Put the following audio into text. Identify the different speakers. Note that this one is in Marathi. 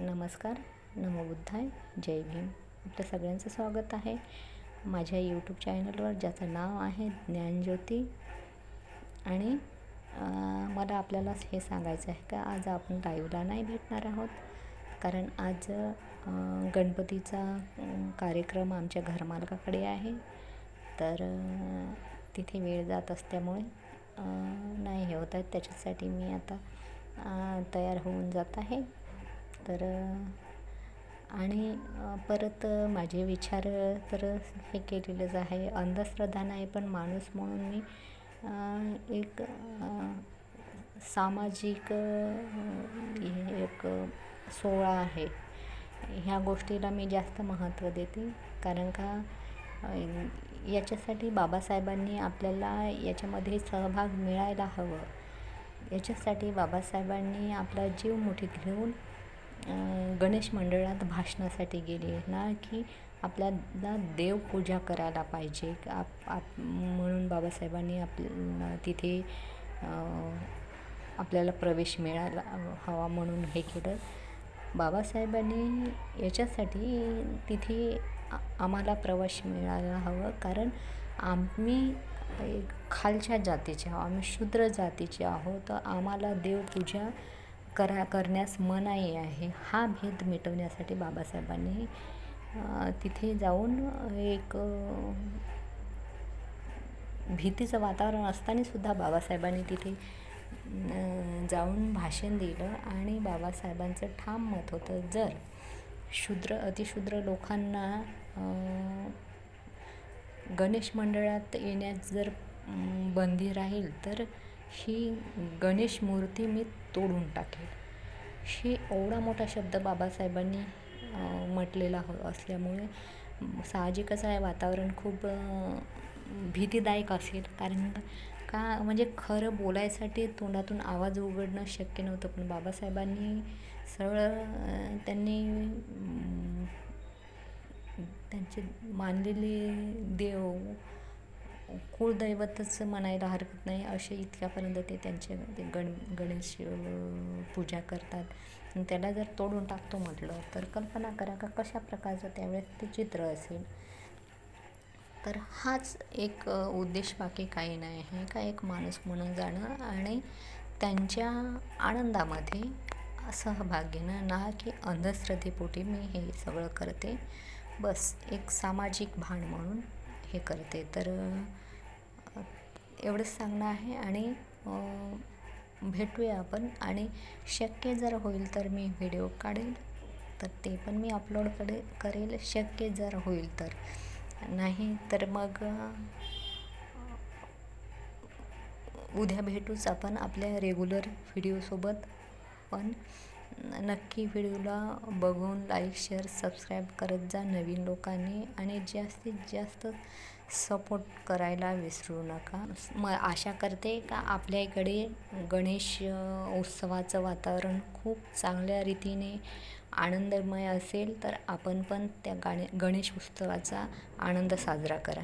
Speaker 1: नमस्कार नमोबुद्धाय जय भीम. आपल्या सगळ्यांचं स्वागत आहे माझ्या यूट्यूब चॅनलवर ज्याचं नाव आहे ज्ञानज्योती. आणि मला आपल्याला हे सांगायचं आहे का आज आपण लाईव्हला नाही भेटणार आहोत. कारण आज गणपतीचा कार्यक्रम आमच्या घरमालकाकडे आहे. तर तिथे वेळ जात असल्यामुळे नाही हे होत आहेत त्याच्यासाठी मी आता तयार होऊन जात आहे. तर आणि परत माझे विचार तर हे केलेलंच आहे. अंधश्रद्धा नाही पण माणूस म्हणून मी एक सामाजिक हे एक सोहळा आहे. ह्या गोष्टीला मी जास्त महत्त्व देते. कारण का याच्यासाठी बाबासाहेबांनी आपल्याला याच्यामध्ये सहभाग मिळायला हवं. याच्यासाठी बाबासाहेबांनी आपला जीव मुठीत घेऊन गणेश मंडळात भाषणासाठी गेले ना की आपल्याला देवपूजा करायला पाहिजे. आप आप म्हणून बाबासाहेबांनी आप तिथे आपल्याला प्रवेश मिळाला हवा म्हणून हे केलं. बाबासाहेबांनी याच्यासाठी तिथे आम्हाला प्रवेश मिळायला हवं कारण आम्ही एक खालच्या जातीचे आहोत आम्ही शूद्र जातीचे आहोत. तर आम्हाला देवपूजा करा करण्यास मनाई आहे. हा भेद मिटवण्यासाठी बाबासाहेबांनी तिथे जाऊन एक भीतीचं वातावरण असतानासुद्धा बाबासाहेबांनी तिथे जाऊन भाषण दिलं आणि बाबासाहेबांचं ठाम मत होतं. जर शूद्र अतिशूद्र लोकांना गणेश मंडळात येण्यास जर बंदी राहील तर ही गणेश मूर्ती मी तोडून टाकेल. ही एवढा मोठा शब्द बाबासाहेबांनी म्हटलेला हो असल्यामुळे साहजिकच आहे वातावरण खूप भीतीदायक असेल. कारण का म्हणजे खरं बोलायसाठी तोंडातून आवाज उघडणं शक्य नव्हतं. पण बाबासाहेबांनी सरळ त्यांनी त्यांचे मानलेले देव कुळदैवतच म्हणायला हरकत नाही. असे इतक्यापर्यंत ते त्यांचे ते गण गणेश पूजा करतात. त्याला जर तोडून टाकतो म्हटलं तर कल्पना करा का कशा प्रकारचं त्यावेळेस ते चित्र असेल. तर हाच एक उद्देश बाकी काही नाही. आहे का एक माणूस म्हणून जाणं आणि त्यांच्या आनंदामध्ये सहभाग घेणं ना की अंधश्रद्धेपोटी मी हे सगळं करते. बस एक सामाजिक भान म्हणून हे करते. तर एवढंच सांगणं आहे आणि भेटूया आपण. आणि शक्य जर होईल तर मी व्हिडिओ काढेल. तर ते पण मी अपलोड करे करेल. शक्य जर होईल तर. नाही तर मग उद्या भेटूच आपण आपल्या रेग्युलर व्हिडिओसोबत पण नक्की व्हिडिओला बघून लाईक शेअर सबस्क्राईब करत जा नवीन लोकांनी. आणि जास्तीत जास्त सपोर्ट करायला विसरू नका. मग आशा करते का आपल्या इकडे गणेश उत्सवाचं वातावरण खूप चांगल्या रीतीने आनंदमय असेल तर आपण पण त्या गाणे गणेश उत्सवाचा आनंद साजरा करा.